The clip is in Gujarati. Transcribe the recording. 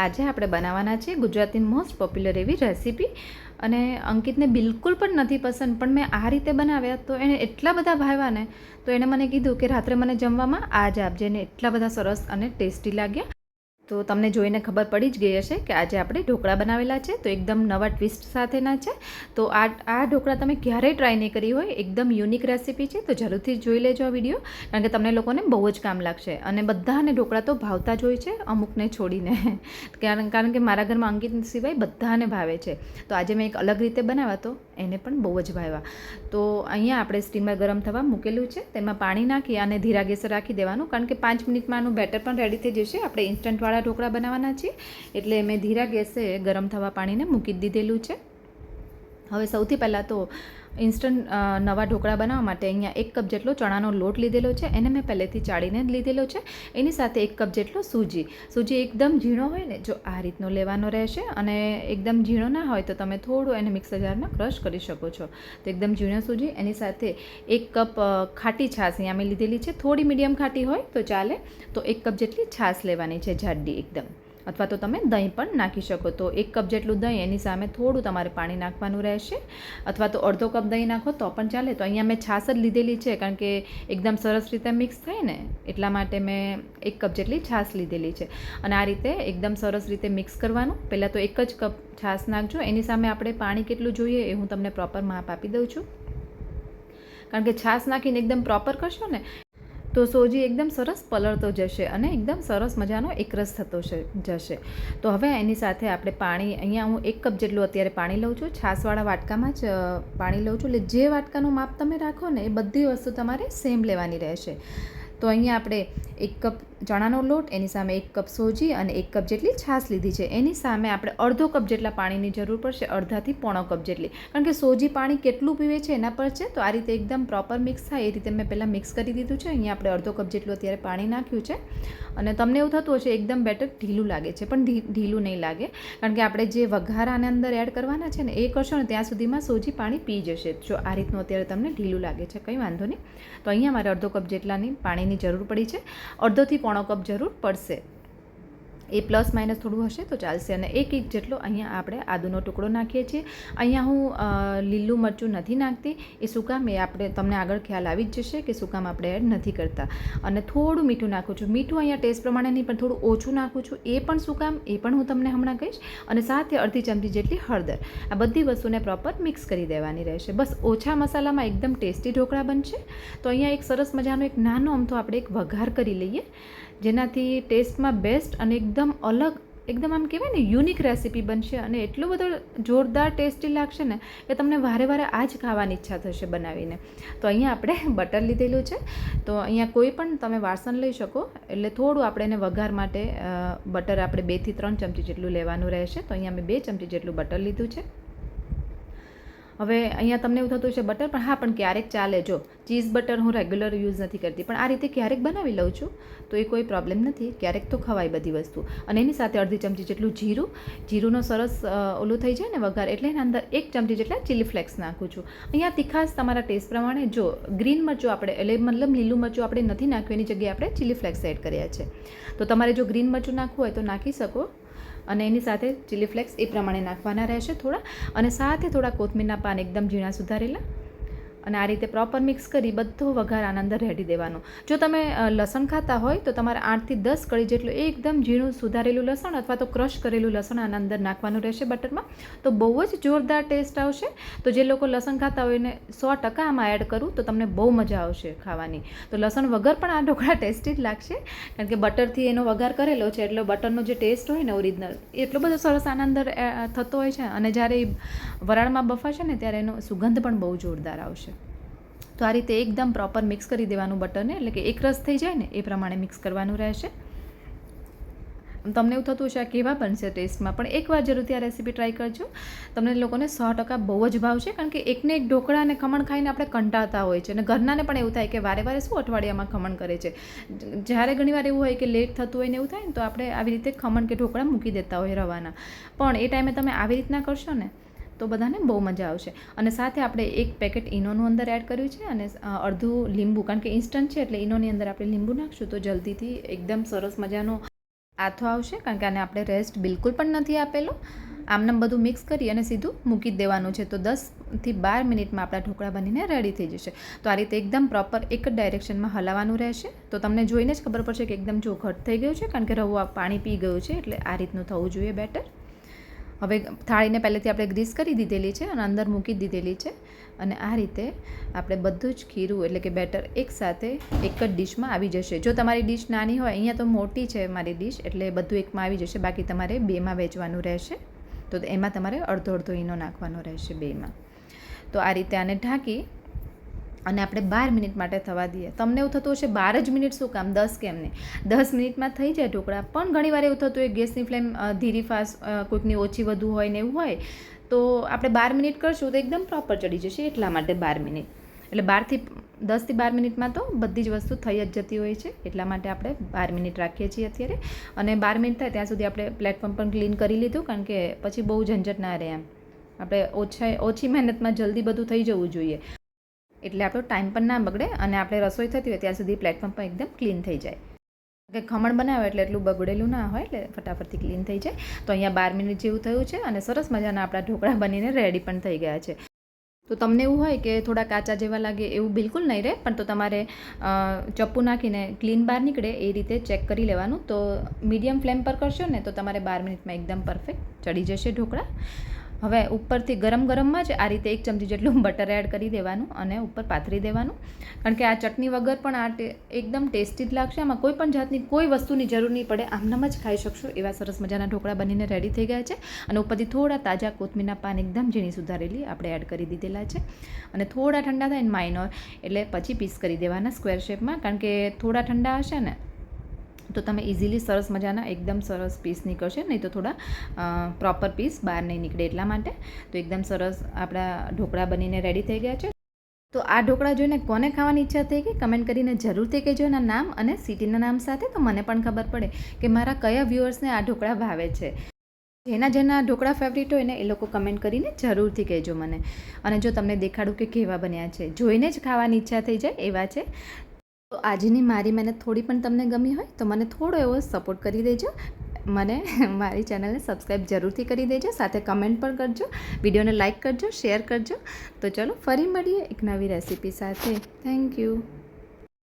આજે આપણે બનાવવાના છે ગુજરાતીની મોસ્ટ પોપ્યુલર એવી રેસીપી અને અંકિતને બિલકુલ પણ નથી પસંદ, પણ મેં આ રીતે બનાવ્યા તો એણે એટલા બધા ભાવ્યા ને, તો એણે મને કીધું કે રાત્રે મને જમવામાં આ જ આપજે ને એટલા બધા સરસ અને ટેસ્ટી લાગ્યા. તો તમને જોઈને ખબર પડી જ ગઈ હશે કે આજે આપણે ઢોકળા બનાવેલા છે, તો એકદમ નવા ટ્વિસ્ટ સાથેના છે. તો આ આ ઢોકળા તમે ક્યારેય ટ્રાય નહીં કરી હોય, એકદમ યુનિક રેસીપી છે, તો જરૂરથી જોઈ લેજો આ વીડિયો કારણ કે તમને લોકોને બહુ જ કામ લાગશે. અને બધાને ઢોકળા તો ભાવતા જ હોય છે, અમુકને છોડીને. કારણ કારણ કે મારા ઘરમાં અંકિત સિવાય બધાને ભાવે છે. તો આજે મેં એક અલગ રીતે બનાવ્યા તો એને પણ બહુ જ ભાવ્યા તો અહીંયા આપણે સ્ટીમર ગરમ થવા મૂકેલું છે. તેમાં પાણી નાખી અને ધીરા ગેસ રાખી દેવાનું. કારણ કે પાંચ મિનિટમાં આનું બેટર પણ રેડી થઈ જશે. આપણે ઇન્સ્ટન્ટવાળા ઢોકળા બનાવવાના છીએ. એટલે મેં ધીરા ગેસે ગરમ થવા પાણીને મૂકી દીધેલું છે. હવે સૌથી પહેલાં તો ઇન્સ્ટન્ટ નવા ઢોકળા બનાવવા માટે અહીંયા એક કપ જેટલો ચણાનો લોટ લીધેલો છે. એને મેં પહેલેથી ચાળીને જ લીધેલો છે. એની સાથે એક કપ જેટલો સૂજી. સૂજી એકદમ ઝીણો હોય ને, જો આ રીતનો લેવાનો રહેશે અને એકદમ ઝીણો ના હોય તો તમે થોડું એને મિક્સર જારમાં ક્રશ કરી શકો છો. તો એકદમ ઝીણો સૂજી. એની સાથે એક કપ ખાટી છાશ અહીંયા મેં લીધેલી છે. થોડી મીડિયમ ખાટી હોય તો ચાલે. તો એક કપ જેટલી છાશ લેવાની છે જાડી એકદમ. અથવા તો તમે દહીં પણ નાખી શકો. તો એક કપ જેટલું દહીં એની સામે થોડું તમારે પાણી નાખવાનું રહેશે. અથવા તો અડધો કપ દહીં નાખો તો પણ ચાલે. તો અહીંયા મેં છાશ જ લીધેલી છે કારણ કે એકદમ સરસ રીતે મિક્સ થાય ને એટલા માટે મેં એક કપ જેટલી છાશ લીધેલી છે. અને આ રીતે એકદમ સરસ રીતે મિક્સ કરવાનું. પહેલાં તો એક જ કપ છાશ નાખજો. એની સામે આપણે પાણી કેટલું જોઈએ એ હું તમને પ્રોપર માપ આપી દઉં છું. કારણ કે છાશ નાખીને એકદમ પ્રોપર કરશો ને તો સોજી એકદમ સરસ પલળતો જશે અને એકદમ સરસ મજાનો એકરસ થતો જશે. તો હવે એની સાથે આપણે પાણી, અહીંયા હું એક કપ જેટલું અત્યારે પાણી લઉં છું. છાશવાળા વાટકામાં જ પાણી લઉં છું. એટલે જે વાટકાનું માપ તમે રાખો ને, એ બધી વસ્તુ તમારે સેમ લેવાની રહેશે. તો અહીંયા આપણે એક કપ ચણાનો લોટ, એની સામે એક કપ સોજી અને એક કપ જેટલી છાશ લીધી છે. એની સામે આપણે અડધો કપ જેટલા પાણીની જરૂર પડશે, અડધાથી પોણો કપ જેટલી. કારણ કે સોજી પાણી કેટલું પીવે છે એના પર છે, તો આ રીતે એકદમ પ્રોપર મિક્સ થાય. એ રીતે મેં પહેલાં મિક્સ કરી દીધું છે. અહીંયા આપણે અડધો કપ જેટલું અત્યારે પાણી નાખ્યું છે. અને તમને એવું થતું હશે, એકદમ બેટર ઢીલું લાગે છે, પણ ઢીલું નહીં લાગે. કારણ કે આપણે જે વઘાર અંદર એડ કરવાના છે ને, એ કરશો ને, ત્યાં સુધીમાં સોજી પાણી પી જશે. જો આ રીતનું અત્યારે તમને ઢીલું લાગે છે, કંઈ વાંધો નહીં. તો અહીંયા મારે અડધો કપ જેટલાની પાણીની જરૂર પડી છે. અડધોથી પોણો કપ જરૂર પડશે. એ પ્લસ માઇનસ થોડું હશે તો ચાલશે. અને એક ઇંચ જેટલો અહીંયા આપણે આદુનો ટુકડો નાખીએ છીએ. અહીંયા હું લીલું મરચું નથી નાખતી. એ સુકામ એ આપણે, તમને આગળ ખ્યાલ આવી જ જશે કે સુકામ આપણે એડ નથી કરતા. અને થોડું મીઠું નાખું છું. મીઠું અહીંયા ટેસ્ટ પ્રમાણે નહીં, પણ થોડું ઓછું નાખું છું. એ પણ સુકામ, એ પણ હું તમને હમણાં કહીશ. અને સાથે અડધી ચમચી જેટલી હળદર. આ બધી વસ્તુને પ્રોપર મિક્સ કરી દેવાની રહેશે. બસ ઓછા મસાલામાં એકદમ ટેસ્ટી ઢોકળા બનશે. તો અહીંયા એક સરસ મજાનો એક નાનો અમથો આપણે એક વઘાર કરી લઈએ. જેનાથી ટેસ્ટમાં બેસ્ટ અને એકદમ અલગ, એકદમ આમ કહેવાય ને, યુનિક રેસીપી બનશે અને એટલો બધો જોરદાર ટેસ્ટી લાગશે ને કે તમને વારે વારે આ જ ખાવાની ઈચ્છા થશે બનાવીને. તો અહીંયા આપણે બટર લીધેલું છે. તો અહીંયા કોઈ પણ તમે વાસણ લઈ શકો, એટલે થોડું આપણે એને વઘાર માટે બટર આપણે બેથી ત્રણ ચમચી જેટલું લેવાનું રહેશે. તો અહીંયા મેં બે ચમચી જેટલું બટર લીધું છે. હવે અહીંયા તમને એવું થતું છે બટર? પણ હા, પણ ક્યારેક ચાલે જો, ચીઝ બટર હું રેગ્યુલર યુઝ નથી કરતી, પણ આ રીતે ક્યારેક બનાવી લઉં છું, તો એ કોઈ પ્રોબ્લેમ નથી, ક્યારેક તો ખવાય બધી વસ્તુ. અને એની સાથે અડધી ચમચી જેટલું જીરું, જીરુંનો સરસ ઓલું થઈ જાય ને વઘાર, એટલે એના અંદર એક ચમચી જેટલા ચીલી ફ્લેક્સ નાખું છું. અહીંયા તીખાશ તમારા ટેસ્ટ પ્રમાણે જો ગ્રીન મરચું આપણે, એટલે મતલબ લીલું મરચું આપણે નથી નાખ્યું એની જગ્યાએ આપણે ચીલી ફ્લેક્સ એડ કર્યા છે. તો તમારે જો ગ્રીન મરચું નાખવું હોય તો નાખી શકો. અને એની સાથે ચીલી ફ્લેક્સ એ પ્રમાણે નાખવાના રહેશે થોડા. અને સાથે થોડા કોથમીરના પાન એકદમ ઝીણા સુધારેલા. અને આ રીતે પ્રોપર મિક્સ કરી બધો વઘાર આના રેડી દેવાનો. જો તમે લસણ ખાતા હોય તો તમારે આઠથી દસ કળી જેટલું એકદમ ઝીણું સુધારેલું લસણ અથવા તો ક્રશ કરેલું લસણ આના અંદર નાખવાનું રહેશે બટરમાં. તો બહુ જ જોરદાર ટેસ્ટ આવશે. તો જે લોકો લસણ ખાતા હોય એને સો ટકા આમાં એડ કરું તો તમને બહુ મજા આવશે ખાવાની. તો લસણ વગર પણ આ ઢોકળા ટેસ્ટી જ લાગશે. કારણ કે બટરથી એનો વઘાર કરેલો છે એટલે બટરનો જે ટેસ્ટ હોય ને ઓરિજિનલ એટલો બધો સરસ આના અંદર થતો હોય છે. અને જ્યારે એ વરાળમાં બફાશે ને ત્યારે એનો સુગંધ પણ બહુ જોરદાર આવશે. તો આ રીતે એકદમ પ્રોપર મિક્સ કરી દેવાનું બટરને એટલે કે એક રસ થઈ જાય ને, એ પ્રમાણે મિક્સ કરવાનું રહેશે. તમને એવું થતું હશે આ કેવા બનશે ટેસ્ટમાં પણ એકવાર જરૂરથી આ રેસીપી ટ્રાય કરજો. તમને લોકોને સો ટકા બહુ જ ભાવશે કારણ કે એકને એક ઢોકળા અને ખમણ ખાઈને આપણે કંટાળતા હોય છે. અને ઘરનાને પણ એવું થાય કે વારે વારે શું અઠવાડિયામાં ખમણ કરે છે. જ્યારે ઘણીવાર એવું હોય કે લેટ થતું હોય ને એવું થાય ને, તો આપણે આવી રીતે ખમણ કે ઢોકળા મૂકી દેતા હોય રવાના. પણ એ ટાઈમે તમે આવી રીતના કરશો ને તો બધાને બહુ મજા આવશે. અને સાથે આપણે એક પેકેટ ઈનોનું અંદર એડ કર્યું છે અને અડધું લીંબુ, કારણ કે ઇન્સ્ટન્ટ છે એટલે ઈનોની અંદર આપણે લીંબુ નાખશું તો જલ્દીથી એકદમ સરસ મજાનો આથો આવશે, કારણ કે આને આપણે રેસ્ટ બિલકુલ પણ નથી આપેલો. આમનામ બધું મિક્સ કરી અને સીધું મૂકી દેવાનું છે તો દસથી બાર મિનિટમાં આપણા ઢોકળા બનીને રેડી થઈ જશે. તો આ રીતે એકદમ પ્રોપર એક જ ડાયરેક્શનમાં હલાવવાનું રહેશે. તો તમને જોઈને જ ખબર પડશે કે એકદમ જો ઘટ થઈ ગયું છે, કારણ કે રવો પાણી પી ગયું છે એટલે આ રીતનું થવું જોઈએ બેટર હવે થાળીને પહેલેથી આપણે ગ્રીસ કરી દીધેલી છે અને અંદર મૂકી દીધેલી છે. અને આ રીતે આપણે બધું જ ખીરું એટલે કે બેટર એકસાથે એક જ ડીશમાં આવી જશે. જો તમારી ડીશ નાની હોય, અહીંયા તો મોટી છે મારી ડીશ, એટલે બધું એકમાં આવી જશે. બાકી તમારે બેમાં વેચવાનું રહેશે. તો એમાં તમારે અડધો અડધો ઈનો નાખવાનો રહેશે બેમાં. તો આ રીતે આને ઢાંકી અને આપણે બાર મિનિટ માટે થવા દઈએ. તમને એવું થતું હશે, બાર જ મિનિટ શું કામ? દસ કેમ નહીં? દસ મિનિટમાં થઈ જાય ઢોકળા, પણ ઘણીવાર એવું થતું હોય, ગેસની ફ્લેમ ધીરી ફાસ્ટ કોઈકની ઓછી વધુ હોય ને એવું હોય, તો આપણે બાર મિનિટ કરશું તો એકદમ પ્રોપર ચડી જશે એટલા માટે બાર મિનિટ. એટલે બારથી, દસથી બાર મિનિટમાં તો બધી જ વસ્તુ થઈ જ જતી હોય છે, એટલા માટે આપણે બાર મિનિટ રાખીએ છીએ અત્યારે. અને બાર મિનિટ થાય ત્યાં સુધી આપણે પ્લેટફોર્મ પણ ક્લીન કરી લીધું, કારણ કે પછી બહુ ઝંઝટ ના રહે એમ. આપણે ઓછા ઓછી મહેનતમાં જલ્દી બધું થઈ જવું જોઈએ. એટલે આપણો ટાઈમ પણ ના બગડે અને આપણે રસોઈ થતી હોય ત્યાં સુધી પ્લેટફોર્મ પણ એકદમ ક્લીન થઈ જાય. કે ખમણ બનાવે એટલે એટલું બગડેલું ના હોય એટલે ફટાફટથી ક્લીન થઈ જાય. તો અહીંયા બાર મિનિટ જેવું થયું છે અને સરસ મજાના આપણા ઢોકળા બનીને રેડી પણ થઈ ગયા છે. તો તમને એવું હોય કે થોડા કાચા જેવા લાગે એવું બિલકુલ નહીં રહે, પણ તો તમારે ચપ્પુ નાખીને ક્લીન બહાર નીકળે એ રીતે ચેક કરી લેવાનું. તો મીડિયમ ફ્લેમ પર કરશો ને તો તમારે બાર મિનિટમાં એકદમ પરફેક્ટ ચડી જશે ઢોકળા. હવે ઉપરથી ગરમ ગરમમાં જ આ રીતે એક ચમચી જેટલું બટર એડ કરી દેવાનું અને ઉપર પાથરી દેવાનું. કારણ કે આ ચટણી વગર પણ આ એકદમ ટેસ્ટી જ લાગશે. આમાં કોઈ પણ જાતની, કોઈ વસ્તુની જરૂર નહીં પડે. આમનામ જ ખાઈ શકશો એવા સરસ મજાના ઢોકળા બનીને રેડી થઈ ગયા છે. અને ઉપરથી થોડા તાજા કોથમીરના પાન એકદમ ઝીણી સુધારેલી આપણે એડ કરી દીધેલા છે. અને થોડા ઠંડા થાય માઇનોર એટલે પછી પીસ કરી દેવાના સ્ક્વેર શેપમાં કારણ કે થોડા ઠંડા હશે ને તો તમે ઇઝીલી સરસ મજાના એકદમ સરસ પીસ નીકળશે, નહીં તો થોડા પ્રોપર પીસ બહાર નહીં નીકળે એટલા માટે. તો એકદમ સરસ આપણા ઢોકળા બનીને રેડી થઈ ગયા છે. તો આ ઢોકળા જોઈને કોને ખાવાની ઈચ્છા થઈ ગઈ? કમેન્ટ કરીને જરૂરથી કહેજો એના નામ અને સિટીના નામ સાથે તો મને પણ ખબર પડે કે મારા કયા વ્યૂઅર્સને આ ઢોકળા ભાવે છે. જેના જેના ઢોકળા ફેવરિટ હોય ને એ લોકો કમેન્ટ કરીને જરૂરથી કહેજો મને. અને જો તમને દેખાડું કે કેવા બન્યા છે, જોઈને જ ખાવાની ઈચ્છા થઈ જાય એવા છે તો આજની મારી મહેનત થોડી પણ તમને ગમી હોય તો મને થોડો એવો સપોર્ટ કરી દેજો. મને મારી ચેનલને સબસ્ક્રાઈબ જરૂરથી કરી દેજો. સાથે કમેન્ટ પણ કરજો. વિડીયોને લાઇક કરજો શેર કરજો. તો ચલો ફરી મળીએ એક નવી રેસીપી સાથે. Thank you